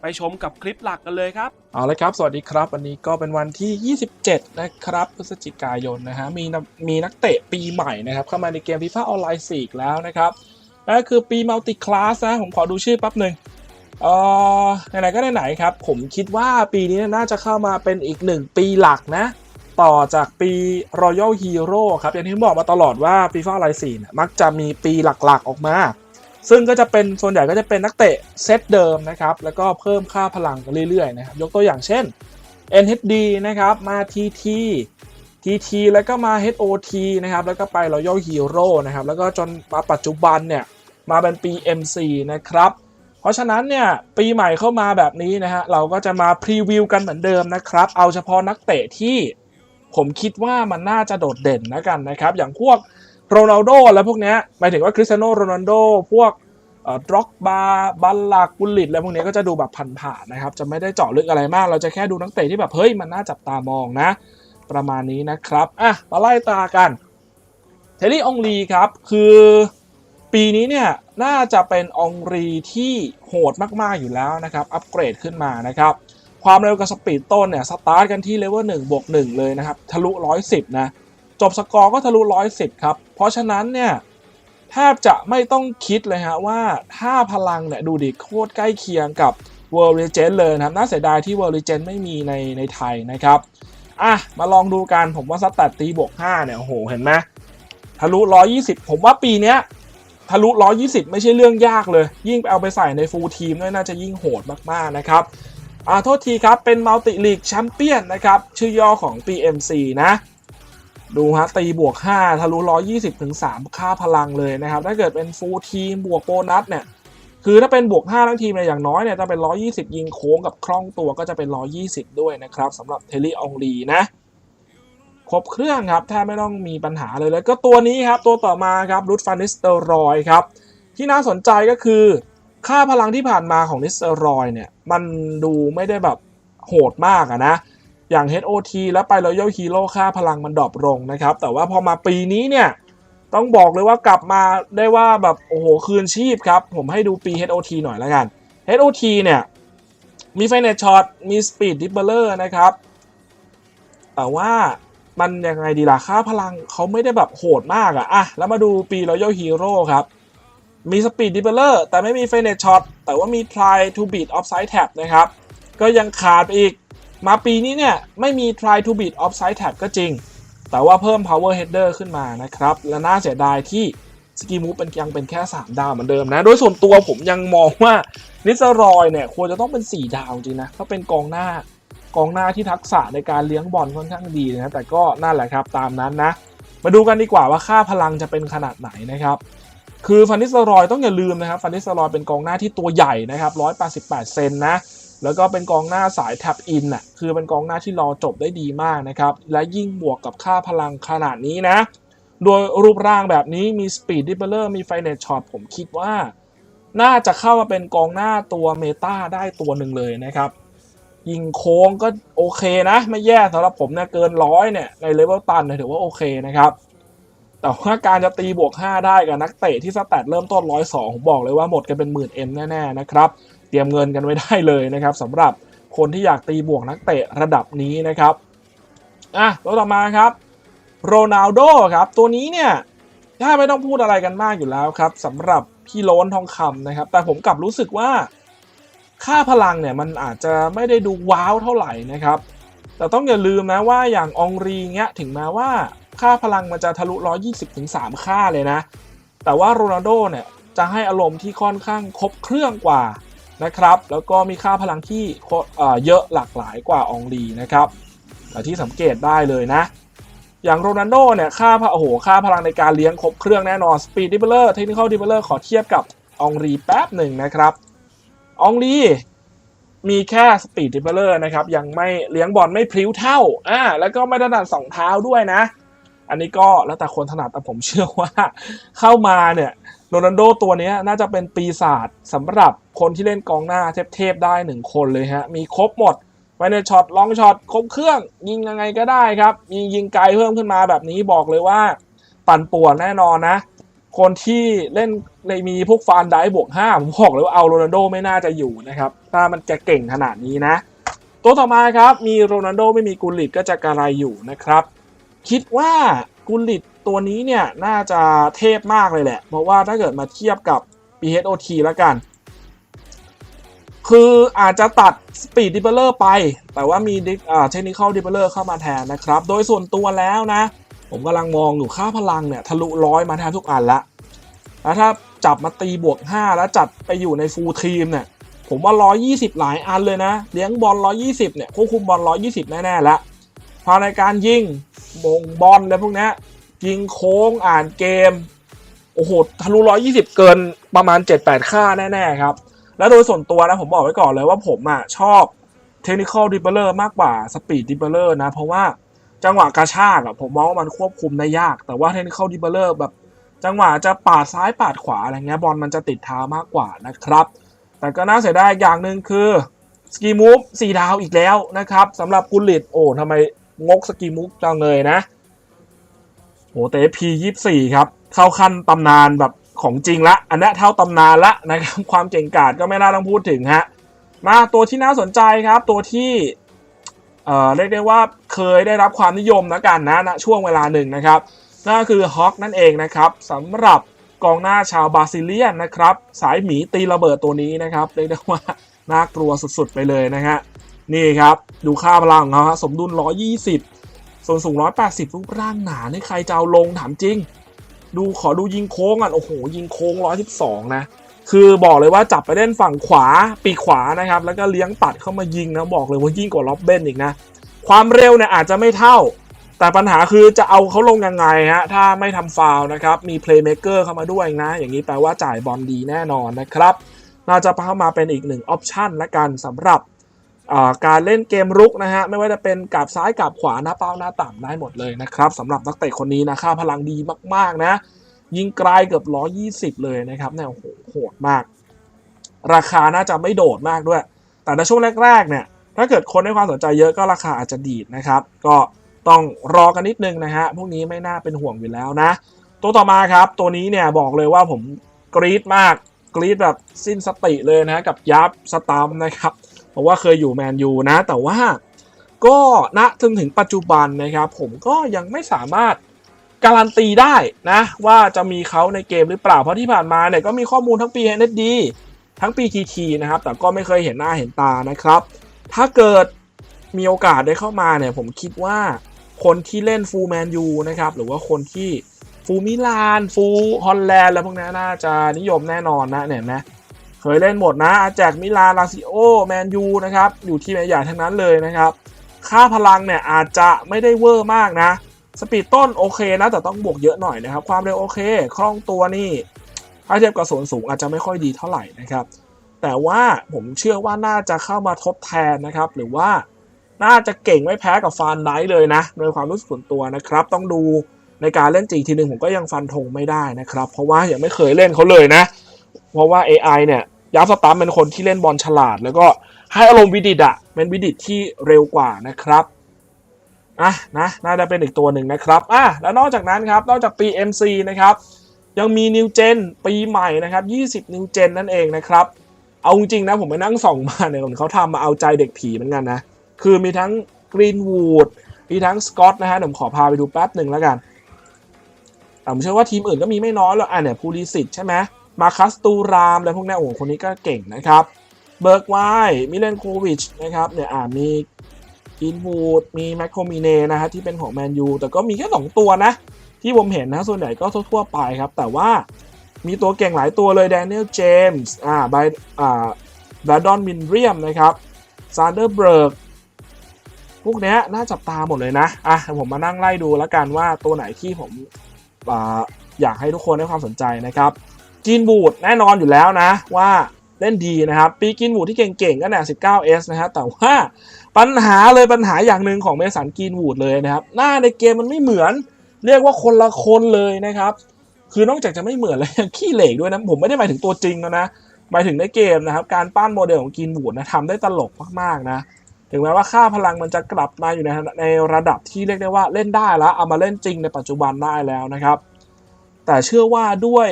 ไปชมกับคลิปหลักกันเลยครับ เอาละครับ สวัสดีครับ วันนี้ก็เป็นวันที่ 27 นะครับพฤศจิกายนนะฮะมีมีนักเตะปีใหม่นะครับ เข้ามาในเกม FIFA ออนไลน์4อีกแล้วนะครับนั่นคือปีมัลติคลาสนะผมขอดูชื่อแป๊บหนึ่งเอ่อไหนๆก็ไหนๆครับ ผมคิดว่าปีนี้น่าจะเข้ามาเป็นอีกหนึ่งปีหลักนะ ต่อจากปี Royal Hero ครับอย่างที่ผมบอกมาตลอดว่า FIFA ออนไลน์4เนี่มักจะมีปีหลักๆออกมา ซึ่งก็จะเป็นส่วนใหญ่ก็จะเป็นนักเตะเซตเดิมนะครับ แล้วก็เพิ่มค่าพลังเรื่อยๆนะครับ ยกตัวอย่างเช่น NHD นะครับ มา TT TT แล้วก็มา HOT นะครับ แล้วก็ไป Royal Hero นะครับ แล้วก็จนมาปัจจุบันเนี่ย มาเป็นปี MC นะครับ เพราะฉะนั้นเนี่ยปีใหม่เข้ามาแบบนี้นะฮะ เราก็จะมาพรีวิวกันเหมือนเดิมนะครับ เอาเฉพาะนักเตะที่ผมคิดว่ามันน่าจะโดดเด่นนะกันนะครับ อย่างพวก โรนัลโดแล้วพวกนี้หมายถึงว่าคริสเตียโนโรนัลโดพวกดร็อกบาบัลลักกุลิตอะไรพวกนี้ก็จะดูแบบผ่านๆนะครับ จะไม่ได้เจาะลึกอะไรมาก เราจะแค่ดูนักเตะที่แบบ เฮ้ย มันน่าจับตามองนะ ประมาณนี้นะครับ อะ มาไล่ตากัน เทลลี่องลีครับ คือปีนี้เนี่ย น่าจะเป็นองรีที่โหดมากๆอยู่แล้วนะครับ อัปเกรดขึ้นมานะครับ ความเร็วกับสปีดต้นเนี่ย สตาร์ทกันที่เลเวล1บวก1เลยนะครับ ทะลุ 110 นะ จบสกอร์ก็ทะลุ110ครับ เพราะฉะนั้นเนี่ยแทบจะไม่ต้องคิดเลยฮะว่าถ้าพลังเนี่ยดูดิโคตรใกล้เคียงกับ World Legend เลยนะครับ น่าเสียดายที่ World Legend ไม่มีในในไทยนะครับอะมาลองดูกันผมว่าสแตตตีบวก5เนี่ยโอ้โหเห็นไหมทะลุ 120 ผมว่าปีเนี้ยทะลุ 120 ไม่ใช่เรื่องยากเลย ยิ่งไปเอาไปใส่ในฟูลทีมด้วยน่าจะยิ่งโหดมากๆนะครับอ่าโทษทีครับเป็นมัลติลีกแชมเปี้ยนนะครับ ชื่อย่อของ PMC นะ ดูฮะตีบวก 5 ทะลุ 120 ถึง 3 ค่าพลังเลยนะครับ ถ้าเกิดเป็นฟูลทีมบวกโบนัสเนี่ย คือถ้าเป็นบวก 5 ทั้งทีมเนี่ยอย่างน้อยเนี่ยจะเป็น 120 ยิงโค้งกับคล่องตัวก็จะเป็น 120 ด้วยนะครับสำหรับเทลลี่อองลีนะ ครบเครื่องครับแทบไม่ต้องมีปัญหาเลยแล้วก็ตัวนี้ครับ ตัวต่อมาครับรุดฟานิสเตอรอยครับ ที่น่าสนใจก็คือ ค่าพลังที่ผ่านมาของนิสเตอรอยเนี่ย มันดูไม่ได้แบบโหดมากอะนะ อย่าง HOT แล้วไป Royal Hero ค่าพลังมันดรอปลงนะครับ แต่ว่าพอมาปีนี้เนี่ยต้องบอกเลยว่ากลับมาได้ว่าแบบโอ้โหคืนชีพครับ ผมให้ดูปี HOT หน่อยแล้วกัน HOT เนี่ยมี f i n a l Shot มี Speed d i b b l e r นะครับ แต่ว่ามันยังไงดีล่ะค่าพลังเขาไม่ได้แบบโหดมากอะอะแล้วมาดูปี Royal Hero ครับ มี Speed d i b b l e r แต่ไม่มี f i n a l Shot แต่ว่ามี Try to beat offside tap นะครับ ก็ยังขาดไปอีก มาปีนี้เนี่ยไม่มี try to beat offside tap ก็จริง แต่ว่าเพิ่ม power header ขึ้นมานะครับ และน่าเสียดายที่สกีมูฟเป็นยังเป็นแค่ 3 ดาวเหมือนเดิมนะ โดยส่วนตัวผมยังมองว่านิสรอยเนี่ยควรจะต้องเป็น 4 ดาวจริงนะถ้าเป็นกองหน้ากองหน้าที่ทักษะในการเลี้ยงบอลค่อนข้างดีนะแต่ก็นั่นแหละครับตามนั้นนะ มาดูกันดีกว่าว่าค่าพลังจะเป็นขนาดไหนนะครับคือฟันนิสรอยต้องอย่าลืมนะครับฟันนิสรอยเป็นกองหน้าที่ตัวใหญ่นะครับ188 เซนนะ แล้วก็เป็นกองหน้าสายแท็บอินน่ะคือเป็นกองหน้าที่รอจบได้ดีมากนะครับ และยิ่งบวกกับค่าพลังขนาดนี้นะ โดยรูปร่างแบบนี้มีสปีดดิเบลอร์มีไฟเนตช็อตผมคิดว่า น่าจะเข้ามาเป็นกองหน้าตัวเมตาได้ตัวหนึ่งเลยนะครับ ยิงโค้งก็โอเคนะ ไม่แย่สำหรับผมนะเกินร้อยเนี่ยในเลเวลตันเนี่ยถือว่าโอเคนะครับแต่ว่าการจะตีบวก 5 ได้กับนักเตะที่สแตทเริ่มต้น 102 ผมบอกเลยว่าหมดกันเป็นหมื่นเอ็มแน่ ๆ นะครับ เตรียมเงินกันไว้ได้เลยนะครับสำหรับคนที่อยากตีบวกนักเตะระดับนี้นะครับอะตัวต่อมาครับโรนัลโดครับตัวนี้เนี่ยถ้าไม่ต้องพูดอะไรกันมากอยู่แล้วครับสำหรับพี่โลนทองคำนะครับ แต่ผมกลับรู้สึกว่าค่าพลังเนี่ยมันอาจจะไม่ได้ดูว้าวเท่าไหร่นะครับ แต่ต้องอย่าลืมนะว่าอย่างองรีเงี้ยถึงแม้ว่าค่าพลังมันจะทะลุ 120ถึง3ค่าเลยนะ แต่ว่าโรนัลโดเนี่ยจะให้อารมณ์ที่ค่อนข้างครบเครื่องกว่า นะครับ แล้วก็มีค่าพลังที่เยอะหลากหลายกว่าองลีนะครับที่สังเกตได้เลยนะ อย่างโรนัลโดเนี่ยค่าโอ้โหค่าพลังในการเลี้ยงครบเครื่องแน่นอน Speed d i b b l e r Technical d i b b l e r ขอเทียบกับองลีแป๊บหนึ่งนะครับองลีมีแค่สปีดดิเบลเลอร์นะครับยังไม่เลี้ยงบอลไม่พลิ้วเท่าอ่าแล้วก็ไม่ได้ดันสองเท้าด้วยนะ อันนี้ก็แล้วแต่คนถนัดแต่ผมเชื่อว่า เข้ามาเนี่ยโรนัลโดตัวนี้น่าจะเป็นปีศาจสำหรับ คนที่เล่นกองหน้าเทพๆได้หนึ่งคนเลยฮะ มีครบหมดไว้ในช็อตลองช็อตครบเครื่อง ยิงยังไงก็ได้ครับ มียิงไกลเพิ่มขึ้นมาแบบนี้บอกเลยว่า ปั่นป่วนแน่นอนนะ คนที่เล่นในมีพวกฟานได้บวก5ผมบอกเลยว่าเอาโรนัลโดไม่น่าจะอยู่นะครับ ถ้ามันจะเก่งขนาดนี้นะ ตัวต่อมาครับ มีโรนัลโดไม่มีกุลิตก็จะกระไรอยู่นะครับ คิดว่ากุลลิตตัวนี้เนี่ยน่าจะเทพมากเลยแหละ เพราะว่าถ้าเกิดมาเทียบกับ PHOT แล้วกัน คืออาจจะตัด Speed d i p p e r ไป แต่ว่ามีอ่า Technical d i p p e r เข้ามาแทนนะครับ โดยส่วนตัวแล้วนะ ผมกำลังมองอยู่ค่าพลังเนี่ย ทะลุร้อยมาแทบทุกอันละแล้วถ้าจับมาตีบวก 5 แล้วจัดไปอยู่ในฟูลทีมเนี่ย ผมว่า 120 หลายอันเลยนะ เลี้ยงบอล 120 เนี่ยควบคุมบอล 120 แน่ๆแล้วพอในการยิงมงบอลอะไรพวกนี้ยยิงโค้งอ่านเกม โอ้โหทะลุ120 เกินประมาณ 7-8 ค่าแน่ๆครับ แล้วโดยส่วนตัวนะผมบอกไว้ก่อนเลยว่าผมอะชอบ Technical d i p p e r มากกว่า Speed d i p p e r นะ เพราะว่าจังหวะกระชากอะผมมองว่ามันควบคุมได้ยาก แต่ว่า Technical d i p p e r แบบจังหวะจะปาดซ้ายปาดขวาอะไรเงี้ยบอลมันจะติดเท้ามากกว่านะครับ แต่ก็น่าเสียดายอย่างหนึ่งคือสกีมูฟสี่ดาวอีกแล้วนะครับสำหรับกุลิตโอ้ทำไมงกสกีมูฟจังเลยนะโอ้เตพียี่สี่ครับ เข้าขั้นตำนานแบบ ของจริงละ อันนี้เท่าตำนานละนะครับความเก่งกาจก็ไม่น่าต้องพูดถึงฮะมาตัวที่น่าสนใจครับตัวที่เอ่อเรียกได้ว่าเคยได้รับความนิยมแล้วกันนะณช่วงเวลาหนึ่งนะครับนั่นก็คือฮอกนั่นเองนะครับสำหรับกองหน้าชาวบราซิเลียนนะครับ สายหมีตีระเบิดตัวนี้นะครับเรียกได้ว่าน่ากลัวสุดๆไปเลยนะฮะนี่ครับดูค่าพลังของเขาฮะสมดุล 120 ส่วนสูง 180 รูปร่างหนานี่ใครจะเอาลงถามจริง ดูขอดูยิงโค้งอะโอ้โหยิงโค้ง112นะคือบอกเลยว่าจับไปเล่นฝั่งขวาปีกขวานะครับ แล้วก็เลี้ยงตัดเข้ามายิงนะบอกเลยว่ายิ่งกว่าล็อบเบนอีกนะ ความเร็วเนี่ยอาจจะไม่เท่า แต่ปัญหาคือจะเอาเขาลงยังไงฮะถ้าไม่ทำฟาวนะครับ มีเพลย์เม k เกอร์เข้ามาด้วยนะ อย่างนี้แปลว่าจ่ายบอลดีแน่นอนนะครับ น่าจะเข้ามาเป็นอีกหนึ่งออปชันละกันสำหรับ การเล่นเกมรุกนะฮะไม่ว่าจะเป็นกับซ้ายกับขวาหน้าเป้าหน้าต่ำได้หมดเลยนะครับสำหรับนักเตะคนนี้นะค่าพลังดีมากๆนะ ยิงไกลเกือบ120เลยนะครับเนี่ยโอ้โหโหดมาก ราคาน่าจะไม่โดดมากด้วย แต่ในช่วงแรกๆเนี่ยถ้าเกิดคนให้ความสนใจเยอะก็ราคาอาจจะดีดนะครับ ก็ต้องรอกันนิดนึงนะฮะพวกนี้ไม่น่าเป็นห่วงอยู่แล้วนะ ตัวต่อมาครับ ตัวนี้เนี่ยบอกเลยว่าผมกรี๊ดมากกรี๊ดแบบสิ้นสติเลยนะกับยับสตัมนะครับ เพราะว่าเคยอยู่แมนยูนะ แต่ว่าก็ณจนถึงปัจจุบันนะครับผมก็ยังไม่สามารถการันตีได้นะว่าจะมีเขาในเกมหรือเปล่า เพราะที่ผ่านมาเนี่ยก็มีข้อมูลทั้งปี NSD ทั้งปี TT นะครับ แต่ก็ไม่เคยเห็นหน้าเห็นตานะครับ ถ้าเกิดมีโอกาสได้เข้ามาเนี่ยผมคิดว่าคนที่เล่นฟูลแมนยูนะครับ หรือว่าคนที่ฟูลมิลาน ฟูลฮอลแลนด์ แล้วพวกนี้น่าจะนิยมแน่นอนนะเนี่ยนไหม เคยเล่นหมดนะแจกมิลานลาซิโอแมนยูนะครับอยู่ที่ใหญ่ๆทั้งนั้นเลยนะครับ ค่าพลังเนี่ยอาจจะไม่ได้เวอร์มากนะ สปีดต้นโอเคนะแต่ต้องบวกเยอะหน่อยนะครับ ความเร็วโอเค คล่องตัวนี่ถ้าเทียบกับส่วนสูงอาจจะไม่ค่อยดีเท่าไหร่นะครับ แต่ว่าผมเชื่อว่าน่าจะเข้ามาทดแทนนะครับ หรือว่าน่าจะเก่งไม่แพ้กับฟานไนท์เลยนะโดยความรู้สึกส่วนตัวนะครับ ต้องดูในการเล่นจริงทีหนึ่งผมก็ยังฟันธงไม่ได้นะครับ เพราะว่ายังไม่เคยเล่นเขาเลยนะ เพราะว่า AI เนี่ยยับสตาร์เป็นคนที่เล่นบอลฉลาด แล้วก็ให้อารมณ์วิดิตอะเป็นวิดิตที่เร็วกว่านะครับอะนะน่าจะเป็นอีกตัวหนึ่งนะครับอะแล้วนอกจากนั้นครับนอกจากปี MC นะครับยังมี New Gen ปีใหม่นะครับ 20 New Gen นั่นเองนะครับ เอาจริงๆนะผมไปนั่งส่องมาเนี่ยเหมือนเขาทำมาเอาใจเด็กผีเหมือนกันนะ คือมีทั้ง Greenwood มีทั้ง Scott นะฮะเดี๋ยวผมขอพาไปดูแป๊บหนึ่งแล้วกันแต่ผมเชื่อว่าทีมอื่นก็มีไม่น้อยหรอกอะเนี่ยพูลิสิตใช่ไหม มาคัสตูรามอะไรพวกนี้โอ้โหคนนี้ก็เก่งนะครับ เบิร์กไวมิเลนโควิชนะครับเนี่ยอ่ามีกินวูดมีแมคโคมิเนนะฮะที่เป็นของแมนยูแต่ก็มีแค่ 2 ตัวนะ ที่ผมเห็นนะส่วนใหญ่ก็ทั่วๆไปครับ แต่ว่ามีตัวเก่งหลายตัวเลยแดเนียลเจมส์อ่าไบอ่าบดอนมินเรียมนะครับซานเดอร์เบิร์กพวกเนี้ยน่าจับตาหมดเลยนะอะผมมานั่งไล่ดูแล้วกันว่าตัวไหนที่ผมออยากให้ทุกคนให้ความสนใจนะครับ กินบูดแน่นอนอยู่แล้วนะว่าเล่นดีนะครับ ปีกินวูดที่เก่งๆก็เนี่ย 19S นะฮะแต่ว่าปัญหาเลยปัญหาอย่างหนึ่งของเมสันกินวูดเลยนะครับ หน้าในเกมมันไม่เหมือน เรียกว่าคนละคนเลยนะครับ คือนอกจากจะไม่เหมือนแล้วยังขี้เหล็กด้วยนะ ผมไม่ได้หมายถึงตัวจริงแล้วนะหมายถึงในเกมนะครับ การปั้นโมเดลของกินวูดนะทำได้ตลกมากๆนะ ถึงแม้ว่าค่าพลังมันจะกลับมาอยู่ในในระดับที่เรียกได้ว่าเล่นได้แล้วเอามาเล่นจริงในปัจจุบันได้แล้วนะครับ แต่เชื่อว่าด้วย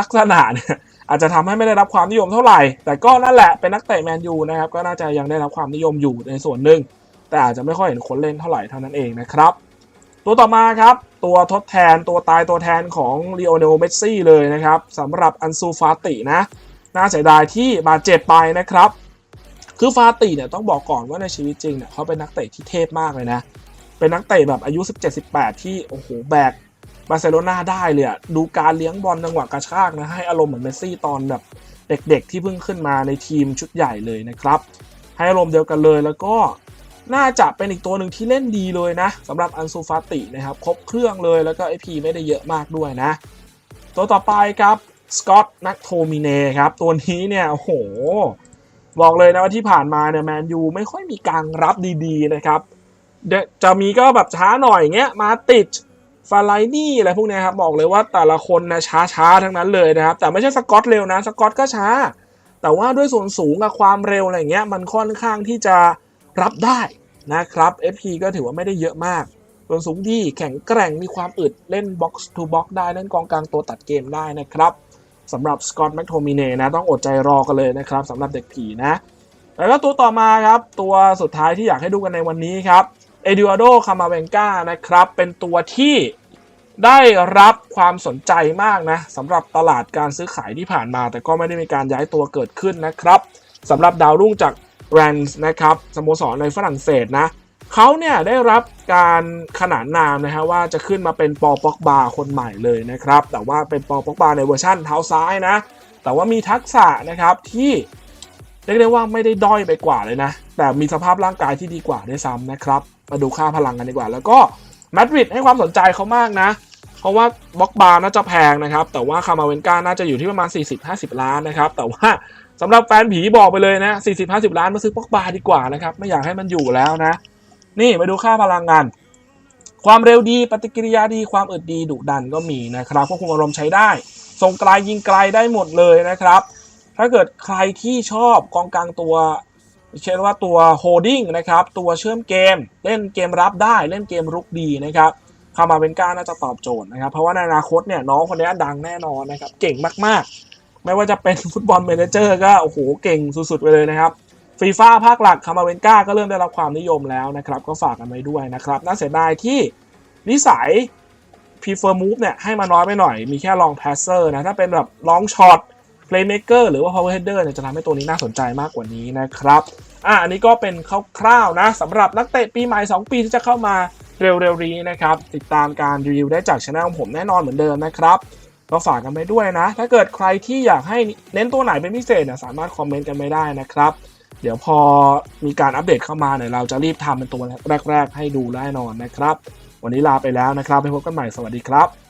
ลักษณะเนี่ยอาจจะทำให้ไม่ได้รับความนิยมเท่าไหร่ แต่ก็นั่นแหละเป็นนักเตะแมนยูนะครับ ก็น่าจะยังได้รับความนิยมอยู่ในส่วนหนึ่ง แต่อาจจะไม่ค่อยเห็นคนเล่นเท่าไหร่เท่านั้นเองนะครับ ตัวต่อมาครับ ตัวทดแทนตัวตายตัวแทนของลีโอเนลเมสซี่เลยนะครับสำหรับอันซูฟาตินะ น่าเสียดายที่บาดเจ็บไปนะครับ คือฟาติเนี่ยต้องบอกก่อนว่าในชีวิตจริงเนี่ยเขาเป็นนักเตะที่เทพมากเลยนะ เป็นนักเตะแบบอายุ 17-18 ที่โอ้โหแบก บาร์เซโลนาได้เลยอะดูการเลี้ยงบอลจังหวะกระชากนะให้อารมณ์เหมือนเมสซี่ตอนแบบเด็กๆ ที่เพิ่งขึ้นมาในทีมชุดใหญ่เลยนะครับ ให้อารมณ์เดียวกันเลยแล้วก็น่าจะเป็นอีกตัวหนึ่งที่เล่นดีเลยนะสำหรับอันซูฟาตินะครับครบเครื่องเลยแล้วก็ไอพีไม่ได้เยอะมากด้วยนะ ตัวต่อไปครับสกอตนักโทมิเน่ครับ ตัวนี้เนี่ยโอ้โห บอกเลยนะว่าที่ผ่านมาเนี่ยแมนยูไม่ค่อยมีการรับดีๆนะครับจะมีก็แบบช้าหน่อยเงี้ยมาติด ฟาไลนี่อะไรพวกนี้ครับบอกเลยว่าแต่ละคนนะช้าๆทั้งนั้นเลยนะครับ แต่ไม่ใช่สกอตเร็วนะสกอตก็ช้า แต่ว่าด้วยส่วนสูงกับความเร็วอะไรเงี้ยมันค่อนข้างที่จะรับได้นะครับ FP ก็ถือว่าไม่ได้เยอะมาก ส่วนสูงดีแข็งแกร่งมีความอึดเล่น box to box ได้เล่นกองกลางตัวตัดเกมได้นะครับสำหรับสกอตแมคโทมิเน่นะต้องอดใจรอกันเลยนะครับสำหรับเด็กผีนะ แล้วก็ตัวต่อมาครับ ตัวสุดท้ายที่อยากให้ดูกันในวันนี้ครับ เอดิวาโดคามาเวงกานะครับ เป็นตัวที่ได้รับความสนใจมากนะสำหรับตลาดการซื้อขายที่ผ่านมา แต่ก็ไม่ได้มีการย้ายตัวเกิดขึ้นนะครับสำหรับดาวรุ่งจากแรนส์นะครับสโมสรในฝรั่งเศสนะเขาเนี่ยได้รับการขนานนามนะฮะว่าจะขึ้นมาเป็นปอปอกบาคนใหม่เลยนะครับ แต่ว่าเป็นปอปอกบาในเวอร์ชั่นเท้าซ้ายนะ แต่ว่ามีทักษะนะครับที่เรียกได้ว่าไม่ได้ด้อยไปกว่าเลยนะ แต่มีสภาพร่างกายที่ดีกว่าด้วยซ้ำนะครับ มาดูค่าพลังกันดีกว่า แล้วก็มาดริดให้ความสนใจเขามากนะ เพราะว่าบล็อกบาร์น่าจะแพงนะครับ แต่ว่าคามาเวนกาน่าจะอยู่ที่ประมาณ 40-50 ล้านนะครับ แต่ว่าสำหรับแฟนผีบอกไปเลยนะ 40-50 ล้านมาซื้อบล็อกบาร์ดีกว่านะครับ ไม่อยากให้มันอยู่แล้วนะ นี่มาดูค่าพลังงาน ความเร็วดี ปฏิกิริยาดี ความอึดดีดุดันก็มีนะครับ ควบคุมอารมณ์ใช้ได้ ส่งไกลยิงไกลได้หมดเลยนะครับ ถ้าเกิดใครที่ชอบกองกลางตัว เช่นว่าตัวโฮดดิ้งนะครับตัวเชื่อมเกม เล่นเกมรับได้เล่นเกมรุกดีนะครับคามาเบนก้าน่าจะตอบโจทย์นะครับ เพราะว่าในอนาคตเนี่ยน้องคนนี้ดังแน่นอนนะครับ เก่งมากๆ ไม่ว่าจะเป็นฟุตบอลเมเนเจอร์ก็โอ้โหเก่งสุดๆไปเลยนะครับฟีฟ่าภาคหลักคามาเวนก้าก็เริ่มได้รับความนิยมแล้วนะครับ ก็ฝากกันไว้ด้วยนะครับ น่าเสียดายที่นิสัย prefer move เนี่ยให้มาน้อยไปหน่อย มีแค่ long passer นะ ถ้าเป็นแบบ long shot playmaker หรือว่า power header เนี่ยจะทำให้ตัวนี้น่าสนใจมากกว่านี้นะครับ อะอันนี้ก็เป็นคร่าวๆนะสำหรับนักเตะปีใหม่ 2 ปีที่จะเข้ามาเร็วๆนี้นะครับ ติดตามการรีวิวได้จากช anel ของผมแน่นอนเหมือนเดิมนะครับก็ฝากกันไปด้วยนะ ถ้าเกิดใครที่อยากให้เน้นตัวไหนเป็นพิเศษเนี่ยสามารถคอมเมนต์กันไม่ได้นะครับ เดี๋ยวพอมีการอัปเดตเข้ามาเนี่ยเราจะรีบทำเป็นตัวแรก ๆ ให้ดูแน่นอนนะครับ วันนี้ลาไปแล้วนะครับไปพบกันใหม่สวัสดีครับ